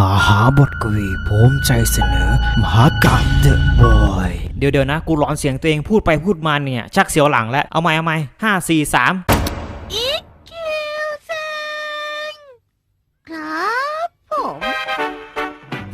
มหาบทกวีผมใจเสนอ มหากาเดอะบอยเดี๋ยวเดี๋ยวนะ กูหลอนเสียงตัวเองพูดไปพูดมาเนี่ย ชักเสียวหลังแล้ว เอาไหมเอาไหมห้าสี่สาม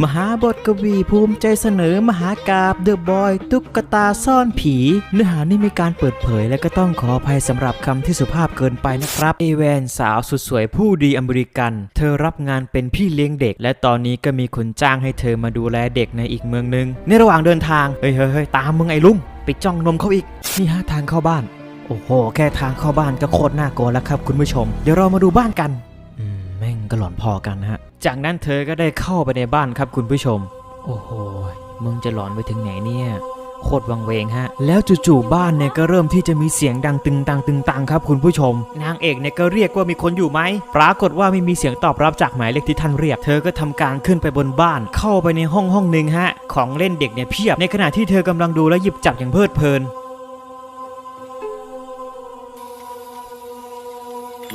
มหาบทกวีภูมิใจเสนอมหากาพย์เดอะบอยตุ๊กตาซ่อนผี เนื้อหานี่มีการเปิดเผย และก็ต้องขออภัยสำหรับคำที่สุภาพเกินไปนะครับ เอแวนสาวสุดสวยผู้ดีอเมริกัน เธอรับงานเป็นพี่เลี้ยงเด็ก และตอนนี้ก็มีคนจ้างให้เธอมาดูแลเด็กในอีกเมืองหนึง ในระหว่างเดินทาง เฮ้ยเฮ้ยตามมึงไอ้ลุงไปจ้องนมเขาอีก นี่ฮะทางเข้าบ้าน โอ้โห แค่ทางเข้าบ้านก็โคตรน่ากลัวแล้วครับคุณผู้ชม เดี๋ยวเรามาดูบ้านกัน อืม แม่งก็หลอนพอกันนะฮะ จากนั้นเธอก็ได้เข้าไปในบ้านครับคุณผู้ชม โอ้โห มึงจะหลอนไปถึงไหนเนี่ย โคตรวังเวงฮะ แล้วจู่ๆบ้านเนี่ยก็เริ่มที่จะมีเสียงดังตึงตังตึงตังครับคุณผู้ชม นางเอกเนี่ยก็เรียกว่ามีคนอยู่ไหม ปรากฏว่าไม่มีเสียงตอบรับจากหมายเลขที่ท่านเรียก เธอก็ทำการขึ้นไปบนบ้าน เข้าไปในห้องห้องหนึ่งฮะ ของเล่นเด็กเนี่ยเพียบ ในขณะที่เธอกำลังดูและหยิบจับอย่างเพลิดเพลิน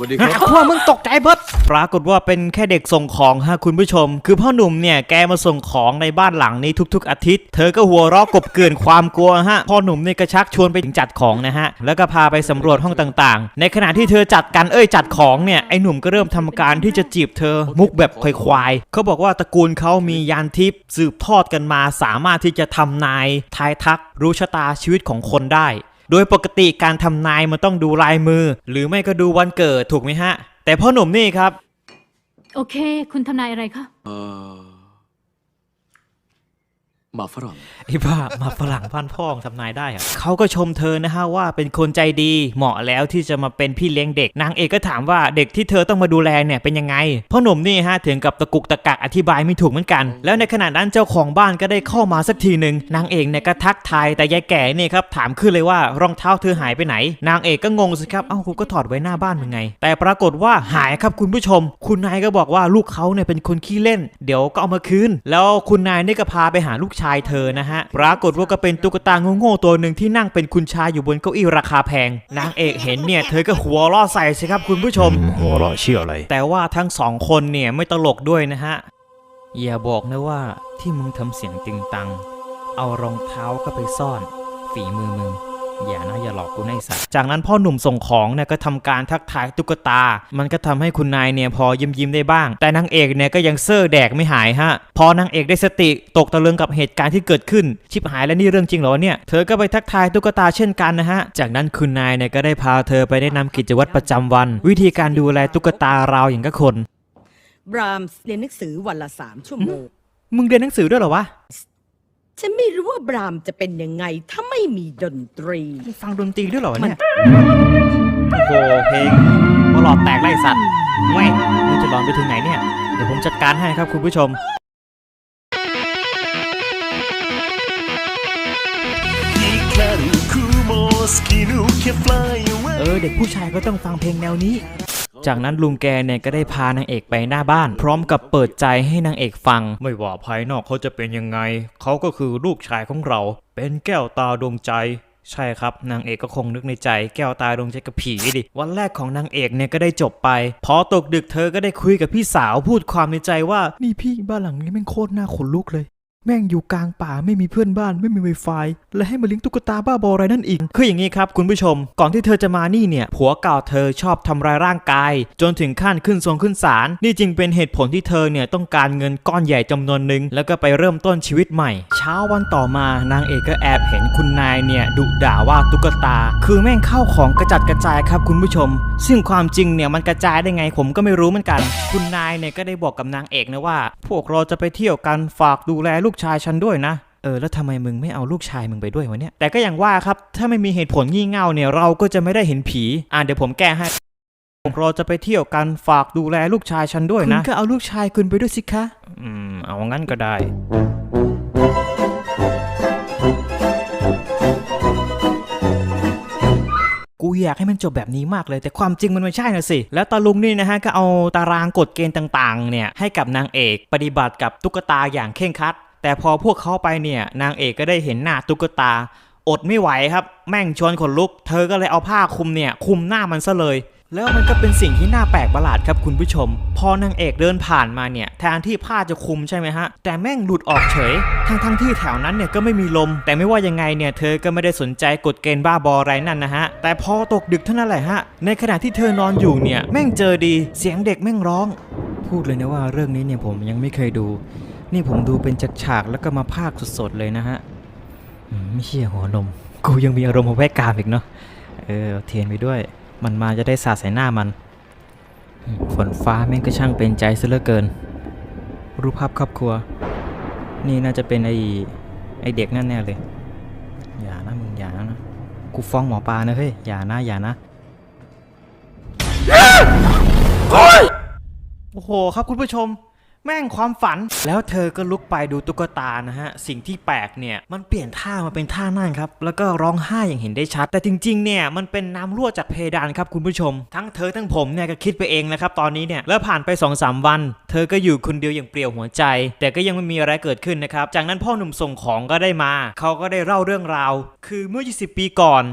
วัสดีครับขั้วมึงตกใจเบิดปรากฏว่าเป็นแค่เด็กส่งของฮะคุณผู้ชม คือพ่อหนุ่มเนี่ยแกมาส่งของในบ้านหลังนี้ทุก ๆ อาทิตย์ เธอก็หัวเราะกบเกลื่อนความกลัวฮะพ่อหนุ่มเนี่ยก็ชักชวนไปถึงจัดของนะฮะแล้วก็พาไปสำรวจห้องต่างๆ ในขณะที่เธอจัดกันเอ้ยจัดของเนี่ยไอ้หนุ่มก็เริ่มทำการที่จะจีบเธอมุกแบบควายๆเขาบอกว่าตระกูลเขามียานทิพย์สืบทอดกันมาสามารถที่จะทำนายทายทักรู้ชะตาชีวิตของคนได้ โดยปกติการทำนายมันต้องดูลายมือ หรือไม่ก็ดูวันเกิดถูกไหมฮะ แต่พ่อหนุ่มนี่ครับ โอเค คุณทำนายอะไรคะ เอ่อ หมาฝรั่งไอ้บ้ามาฝรั่งพันพ่องทำนายได้อะเขาก็ชมเธอนะฮะว่าเป็นคนใจดีเหมาะแล้วที่จะมาเป็นพี่เลี้ยงเด็กนางเอกก็ถามว่าเด็กที่เธอต้องมาดูแลเนี่ยเป็นยังไงพ่อหนุ่มนี่ฮะถึงกับตะกุกตะกักอธิบายไม่ถูกเหมือนกัน แล้วในขณะนั้นเจ้าของบ้านก็ได้เข้ามาสักทีหนึ่งนางเอกเนี่ยก็ทักทายแต่ยายแก่นี่ครับถามขึ้นเลยว่ารองเท้าเธอหายไปไหน นางเอกก็งงสิครับเอ้ากูก็ถอดไว้หน้าบ้านมึงไง แต่ปรากฏว่าหายครับคุณผู้ชม คุณนายก็บอกว่าลูกเขาเนี่ยเป็นคนขี้เล่น เดี๋ยวก็เอามาคืนแล้วคุณนายนี่ก็พาไปหาลูกชายเธอนะฮะ ปรากฏว่าก็เป็นตุ๊กตาโง่ๆตัวหนึ่งที่นั่งเป็นคุณชายอยู่บนเก้าอี้ราคาแพง นางเอกเห็นเนี่ยเธอก็หัวเรอใส่สิครับคุณผู้ชม หัวเราะเชื่ออะไร แต่ว่าทั้งสองคนเนี่ยไม่ตลกด้วยนะฮะ อย่าบอกนะว่าที่มึงทำเสียงตึงตัง เอารองเท้าเข้าไปซ่อน ฝีมือมึง อย่านะอย่าหลอกกูนะไอ้สัตว์จากนั้นพ่อหนุ่มส่งของเนี่ยก็ทำการทักทายตุ๊กตา มันก็ทำให้คุณนายเนี่ยพอยิ้มยิ้มๆได้บ้าง แต่นางเอกเนี่ยก็ยังเซ่อแดกไม่หายฮะ พอนางเอกได้สติตกตะลึงกับเหตุการณ์ที่เกิดขึ้น ชิบหายแล้วนี่เรื่องจริงเหรอเนี่ย เธอก็ไปทักทายตุ๊กตาเช่นกันนะฮะ จากนั้นคุณนายเนี่ยก็ได้พาเธอไปแนะนำกิจวัตรประจำวัน วิธีการดูแลตุ๊กตาราวอย่างก็คน บรามส์เรียนหนังสือวันละสามชั่วโมง มึงเรียนหนังสือด้วยเหรอวะ ฉันไม่รู้ว่าบรามส์จะเป็นยังไง ถ้าไม่มีดนตรี มึงฟังดนตรีด้วยเหรอวะเนี่ย โอ้โหเพลงมาหลอดแตกไล่สัตว์เว้ยมึงจะหลอนไปถึงไหนเนี่ย เดี๋ยวผมจัดการให้ครับคุณผู้ชม 光る雲を突き抜け fly away เออ เด็กผู้ชายก็ต้องฟังเพลงแนวนี้ จากนั้นลุงแกเนี่ยก็ได้พานางเอกไปหน้าบ้าน พร้อมกับเปิดใจให้นางเอกฟัง ไม่ว่าภายนอกเขาจะเป็นยังไง เขาก็คือลูกชายของเรา เป็นแก้วตาดวงใจใช่ครับ นางเอกก็คงนึกในใจ แก้วตาดวงใจกับผีดิ วันแรกของนางเอกเนี่ยก็ได้จบไป พอตกดึกเธอก็ได้คุยกับพี่สาวพูดความในใจว่า นี่พี่บ้านหลังนี้แม่งโคตรน่าขนลุกเลย แม่งอยู่กลางป่าไม่มีเพื่อนบ้านไม่มีไวไฟและให้มาเลี้ยงตุ๊กตาบ้าบออะไรนั่นอีก คืออย่างนี้ครับคุณผู้ชม ก่อนที่เธอจะมานี่เนี่ย ผัวเก่าเธอชอบทำร้ายร่างกาย จนถึงขั้นขึ้นทรงขึ้นศาลนี่จึงเป็นเหตุผลที่เธอเนี่ยต้องการเงินก้อนใหญ่จำนวนหนึ่งแล้วก็ไปเริ่มต้นชีวิตใหม่ เช้าวันต่อมานางเอกก็แอบเห็นคุณนายเนี่ยดุด่าว่าตุ๊กตา คือแม่งเข้าของกระจัดกระจายครับคุณผู้ชม ซึ่งความจริงเนี่ยมันกระจายได้ไงผมก็ไม่รู้เหมือนกัน คุณนายเนี่ยก็ได้บอกกับนางเอกนะว่า พวกเราจะไปเที่ยวกันฝากดูแลลูกชายฉันด้วยนะเออแล้วทำไมมึงไม่เอาลูกชายมึงไปด้วยวะเนี่ยแต่ก็อย่างว่าครับถ้าไม่มีเหตุผลงี่เง่าเนี่ยเราก็จะไม่ได้เห็นผี อ่าเดี๋ยวผมแก้ให้เราจะไปเที่ยวกันฝากดูแลลูกชายฉันด้วยคุณนะก็เอาลูกชายคุณไปด้วยสิคะ อืม เอางั้นก็ได้ กูอยากให้มันจบแบบนี้มากเลย แต่ความจริงมันไม่ใช่นะสิ แล้วตาลุงนี่นะฮะ ก็เอาตารางกฎเกณฑ์ต่าง ๆ เนี่ย ให้กับนางเอกปฏิบัติกับตุ๊กตาอย่างเคร่งครัด แต่พอพวกเขาไปเนี่ยนางเอกก็ได้เห็นหน้าตุ๊กตา อดไม่ไหวครับ แม่งชวนขนลุก เธอก็เลยเอาผ้าคลุมเนี่ยคลุมหน้ามันซะเลย แล้วมันก็เป็นสิ่งที่น่าแปลกประหลาดครับคุณผู้ชม พอนางเอกเดินผ่านมาเนี่ยแทนที่ผ้าจะคลุมใช่ไหมฮะ แต่แม่งหลุดออกเฉย ทั้งทั้งที่แถวนั้นเนี่ยก็ไม่มีลม แต่ไม่ว่ายังไงเนี่ยเธอก็ไม่ได้สนใจกฎเกณฑ์บ้าบออะไรนั่นนะฮะ แต่พอตกดึกเท่านั้นแหละฮะ ในขณะที่เธอนอนอยู่เนี่ยแม่งเจอดี เสียงเด็กแม่งร้อง พูดเลยนะว่าเรื่องนี้เนี่ยผมยังไม่เคยดู นี่ผมดูเป็นจากฉากๆแล้วก็มาภาคสดๆเลยนะฮะอืมไม่เชี่ยหัวนม กูยังมีอารมณ์มาแวกกามอีกเนาะ เออเอาเทียนไปด้วย มันมาจะได้สาดใส่หน้ามันอืมฝนฟ้าแม่งก็ช่างเป็นใจซะเหลือเกิน รูปภาพครอบครัว นี่น่าจะเป็นไอไอเด็กนั่นแน่เลย อย่านะมึงอย่านะ กูฟ้องหมอปลานะเฮ้ย อย่านะอย่านะโอ้โหครับคุณผู้ชม แม่งความฝัน แล้วเธอก็ลุกไปดูตุ๊กตานะฮะ สิ่งที่แปลกเนี่ย มันเปลี่ยนท่ามาเป็นท่านั่งครับ แล้วก็ร้องไห้อย่างเห็นได้ชัด แต่จริงๆ เนี่ย มันเป็นน้ำรั่วจากเพดานครับคุณผู้ชม ทั้งเธอทั้งผมเนี่ยก็คิดไปเองนะครับตอนนี้เนี่ย แล้วผ่านไป2อสวัน เธอก็อยู่คนเดียวอย่างเปลี่ยวหัวใจ แต่ก็ยังไม่มีอะไรเกิดขึ้นนะครับ จากนั้นพ่อหนุ่มส่งของก็ได้มา เขาก็ได้เล่าเรื่องราว คือเมื่อ 20 ปีก่อน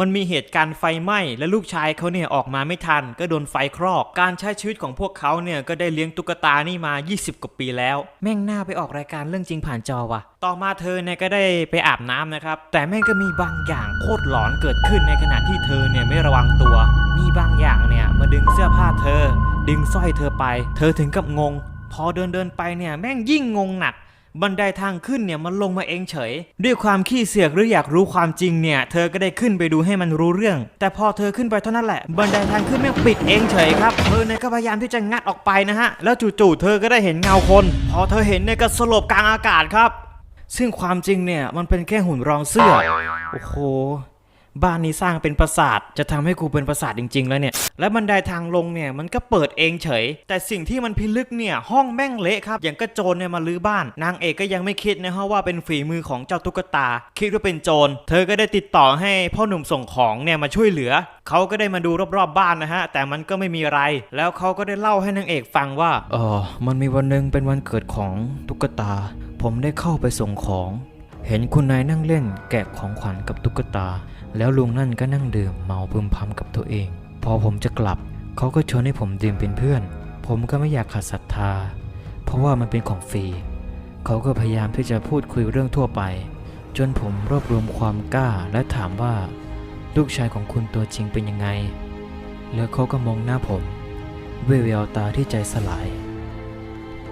มันมีเหตุการณ์ไฟไหม้และลูกชายเขาเนี่ยออกมาไม่ทัน ก็โดนไฟคลอก การใช้ชีวิตของพวกเขาเนี่ยก็ได้เลี้ยงตุ๊กตานี่มา 20 กว่าปีแล้ว แม่งหน้าไปออกรายการเรื่องจริงผ่านจอว่ะ ต่อมาเธอเนี่ยก็ได้ไปอาบน้ำนะครับ แต่แม่งก็มีบางอย่างโคตรหลอนเกิดขึ้นในขณะที่เธอเนี่ยไม่ระวังตัว มีบางอย่างเนี่ยมาดึงเสื้อผ้าเธอ ดึงสร้อยเธอไป เธอถึงกับงง พอเดินเดินไปเนี่ยแม่งยิ่งงงหนัก บันไดทางขึ้นเนี่ยมันลงมาเองเฉย ด้วยความขี้เสือกหรืออยากรู้ความจริงเนี่ย เธอก็ได้ขึ้นไปดูให้มันรู้เรื่อง แต่พอเธอขึ้นไปเท่านั้นแหละ บันไดทางขึ้นแม่งปิดเองเฉยครับเธอเนี่ยก็พยายามที่จะงัดออกไปนะฮะ แล้วจู่ๆเธอก็ได้เห็นเงาคน พอเธอเห็นเนี่ยก็สลบกลางอากาศครับ ซึ่งความจริงเนี่ยมันเป็นแค่หุ่นรองเสื้อ โอ้โห บ้านนี้สร้างเป็นปราสาท จะทำให้กูเป็นปราสาทจริง ๆ แล้วเนี่ย และบันไดทางลงเนี่ยมันก็เปิดเองเฉย แต่สิ่งที่มันพิลึกเนี่ยห้องแม่งเละครับ อย่างก็โจรเนี่ยมาลื้อบ้าน นางเอกก็ยังไม่คิดนะฮะว่าเป็นฝีมือของเจ้าตุ๊กตา คิดว่าเป็นโจร เธอก็ได้ติดต่อให้พ่อหนุ่มส่งของเนี่ยมาช่วยเหลือ เขาก็ได้มาดูรอบๆบ้านนะฮะ แต่มันก็ไม่มีอะไร แล้วเขาก็ได้เล่าให้นางเอกฟังว่า เออมันมีวันหนึ่งเป็นวันเกิดของตุ๊กตา ผมได้เข้าไปส่งของ เห็นคุณนายนั่งเล่น แกะของขวัญกับตุ๊กตา แล้วลุงนั่นก็นั่งดื่มเมาพึมพำกับตัวเอง พอผมจะกลับ เขาก็ชวนให้ผมดื่มเป็นเพื่อน ผมก็ไม่อยากขัดศรัทธา เพราะว่ามันเป็นของฟรี เขาก็พยายามที่จะพูดคุยเรื่องทั่วไป จนผมรวบรวมความกล้าและถามว่า ลูกชายของคุณตัวจริงเป็นยังไง แล้วเขาก็มองหน้าผมด้วยแววตาที่ใจสลาย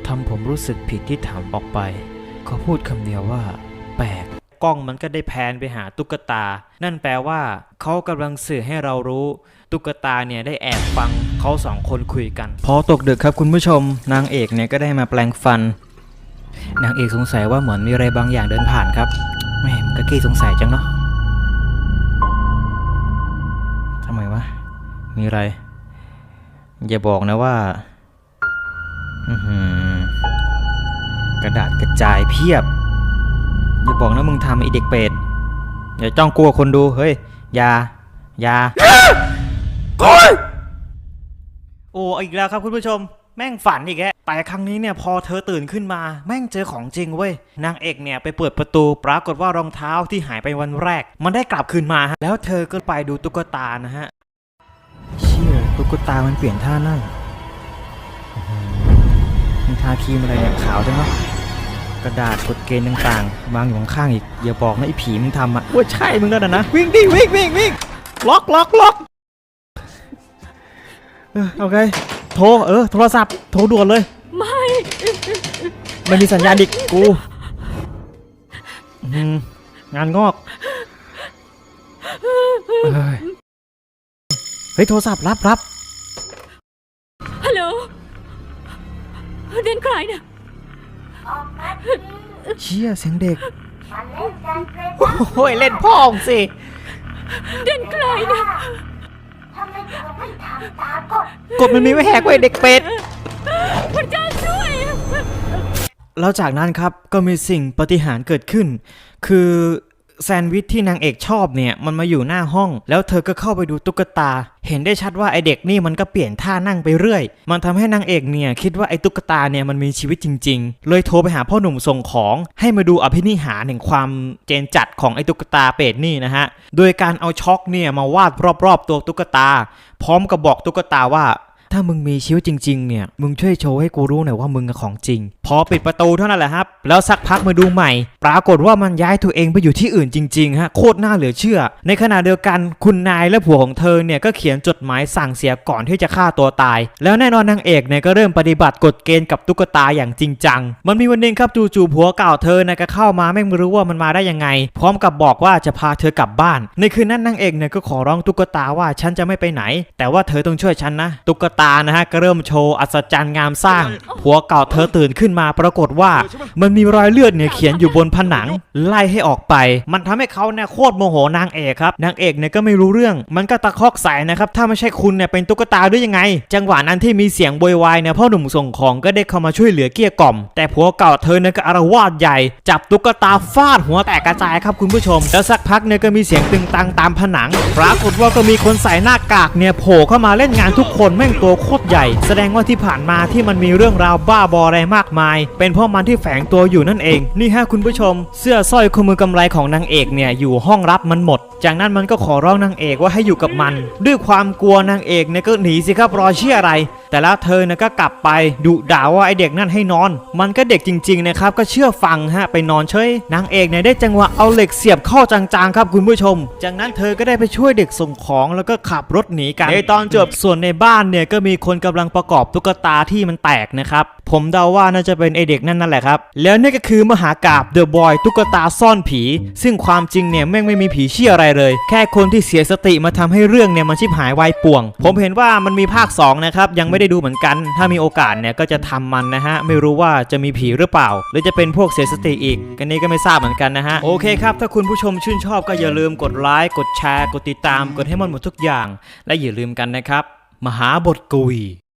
ทำผมรู้สึกผิดที่ถามออกไป เขาพูดคำเดียวว่า แปลก กล้องมันก็ได้แพนไปหาตุ๊กตา นั่นแปลว่าเขากำลังสื่อให้เรารู้ ตุ๊กตาเนี่ยได้แอบฟังเขาสองคนคุยกัน พอตกดึกครับคุณผู้ชม นางเอกเนี่ยก็ได้มาแปลงฟัน นางเอกสงสัยว่าเหมือนมีอะไรบางอย่างเดินผ่านครับแม่มันก็ขี้สงสัยจังเนาะทำไมวะ มีอะไร อย่าบอกนะว่า อืกระดาษกระจายเพียบ อย่าบอกนะมึงทำไอเด็กเป็ดอย่าจ้องกลัวคนดูเฮ้ยอย่าอย่าโอ้อีกแล้วครับคุณผู้ชม แม่งฝันอีกแล้วแต่ครั้งนี้เนี่ยพอเธอตื่นขึ้นมา แม่งเจอของจริงเว้ยนางเอกเนี่ยไปเปิดประตูปรากฏว่ารองเท้าที่หายไปวันแรก มันได้กลับคืนมาฮะแล้วเธอก็ไปดูตุ๊กตานะฮะเชี่ยตุ๊กตามันเปลี่ยนท่านั่งอื้อหือมันทาครีมอะไรเนี่ยขาวจังเนาะ กระดาษกฎเกณฑ์ต่างๆวางอยู่ข้างๆอีกอย่าบอกนะไอ้ผีมึงทำอะว่าใช่มึงแล้วนะนะวิ่งดิวิ่งวิ่งวิ่งล็อกล็อกล็อกเออโอเคโทรเออโทรศัพท์โทรด่วนเลยไม่ไม่มีสัญญาณดิกกูอืมงานงอกเฮ้ยเฮ้ยโทรศัพท์รับรับฮัลโหลเดนใครเนี่ย เชี่ยเสียงเด็ก โอ้ยเล่นพ่อองสิ เดนใครเนี่ยกดมันมีไว้แหกไว้เด็กเป็ด พระเจ้าช่วย แล้วจากนั้นครับก็มีสิ่งปาฏิหารย์เกิดขึ้น คือ แซนด์วิชที่นางเอกชอบเนี่ยมันมาอยู่หน้าห้อง แล้วเธอก็เข้าไปดูตุ๊กตา เห็นได้ชัดว่าไอเด็กนี่มันก็เปลี่ยนท่านั่งไปเรื่อย มันทำให้นางเอกเนี่ยคิดว่าไอตุ๊กตาเนี่ยมันมีชีวิตจริง ๆ เลยโทรไปหาพ่อหนุ่มส่งของให้มาดูอภินิหารแห่งความเจนจัดของไอตุ๊กตาเป็ดนี่นะฮะ โดยการเอาช็อกเนี่ยมาวาดรอบๆ ตัวตุ๊กตา พร้อมกับบอกตุ๊กตาว่า ถ้ามึงมีชีวิตจริง ๆ เนี่ย มึงช่วยโชว์ให้กูรู้หน่อยว่ามึงอะของจริง พอปิดประตูเท่านั้นแหละครับ แล้วสักพักมาดูใหม่ ปรากฏว่ามันย้ายตัวเองไปอยู่ที่อื่นจริงๆฮะโคตรน่าเหลือเชื่อ ในขณะเดียวกันคุณนายและผัวของเธอเนี่ยก็เขียนจดหมายสั่งเสียก่อนที่จะฆ่าตัวตาย แล้วแน่นอนนางเอกเนี่ยก็เริ่มปฏิบัติกฎเกณฑ์กับตุ๊กตาอย่างจริงจัง มันมีวันหนึงครับจู่ๆผัวเก่าเธอนะก็เข้ามาไม่รู้ว่ามันมาได้ยังไง พร้อมกับบอกว่าจะพาเธอกลับบ้าน ในคืนนั้นนางเอกเนี่ยก็ขอร้องตุ๊กตาว่าฉันจะไม่ไปไหน แต่ว่าเธอต้องช่วยฉันนะตุ๊กตานะฮะก็เริ่มโชว์อัศจรรย์งามสร้างผัวเก่าเธอตื่นขึ้นมาปรากฏว่า มันมีรอยเลือดเนี่ยเขียนอยู่บนผนังไล่ให้ออกไป มันทำให้เขาเนี่ยโคตรโมโหนางเอกครับนางเอกเนี่ยก็ไม่รู้เรื่อง มันก็ตะคอกใส่นะครับถ้าไม่ใช่คุณเนี่ยเป็นตุ๊กตาด้วยยังไง จังหวะนั้นที่มีเสียงโวยวายเนี่ยพ่อหนุ่มส่งของก็ได้เข้ามาช่วยเหลือเกลี้ยกล่อม แต่ผัวเก่าเธอเนี่ยก็อารวาสใหญ่ จับตุ๊กตาฟาดหัวแตกกระจายครับคุณผู้ชม แล้วสักพักเนี่ยก็มีเสียงตึงตังตามผนัง ปรากฏว่าก็มีคนใส่หน้ากากเนี่ยโผล่เข้ามาเล่นงานทุกคนแม่งตัวโคตรใหญ่ แสดงว่าที่ผ่านมาที่มันมีเรื่องราวบ้าบออะไรมากมาย เป็นเพราะมันที่แฝงตัวอยู่นั่นเอง นี่ฮะคุณผู้ชม เสื้อสร้อยข้อมือกำไรของนางเอกเนี่ยอยู่ห้องรับมันหมด จากนั้นมันก็ขอร้องนางเอกว่าให้อยู่กับมัน ด้วยความกลัวนางเอกเนี่ยก็หนีสิครับรอเชื่ออะไร แต่แล้วเธอเนี่ยก็กลับไปดุด่าว่าไอเด็กนั่นให้นอน มันก็เด็กจริงๆนะครับก็เชื่อฟังฮะไปนอนเฉยนางเอกเนี่ยได้จังหวะเอาเหล็กเสียบเข้าจางๆครับคุณผู้ชม จากนั้นเธอก็ได้ไปช่วยเด็กส่งของแล้วก็ขับรถหนีกันในตอนจบส่วนในบ้านเนี่ยก็มีคนกำลังประกอบตุ๊กตาที่มันแตกนะครับ ผมเดาว่าน่าจะเป็นไอเด็กนั่นนั่นแหละครับ แล้วนี่ก็คือมหากาบเดอะบอยตุ๊กตาซ่อนผี ซึ่งความจริงเนี่ยแม่งไม่มีผีเชี่ยอะไรเลย แค่คนที่เสียสติมาทำให้เรื่องเนี่ยมันชิบหายวายป่วง ผมเห็นว่ามันมีภาค2นะครับยังไม่ได้ดูเหมือนกัน ถ้ามีโอกาสเนี่ยก็จะทำมันนะฮะไม่รู้ว่าจะมีผีหรือเปล่า หรือจะเป็นพวกเสียสติอีก กันนี้ก็ไม่ทราบเหมือนกันนะฮะโอเคครับถ้าคุณผู้ชมชื่นชอบก็อย่าลืมกดไลค์กดแชร์ กดติดตามกดให้มันหมดทุกอย่าง และอย่าลืมกันนะครับมหาบทกวี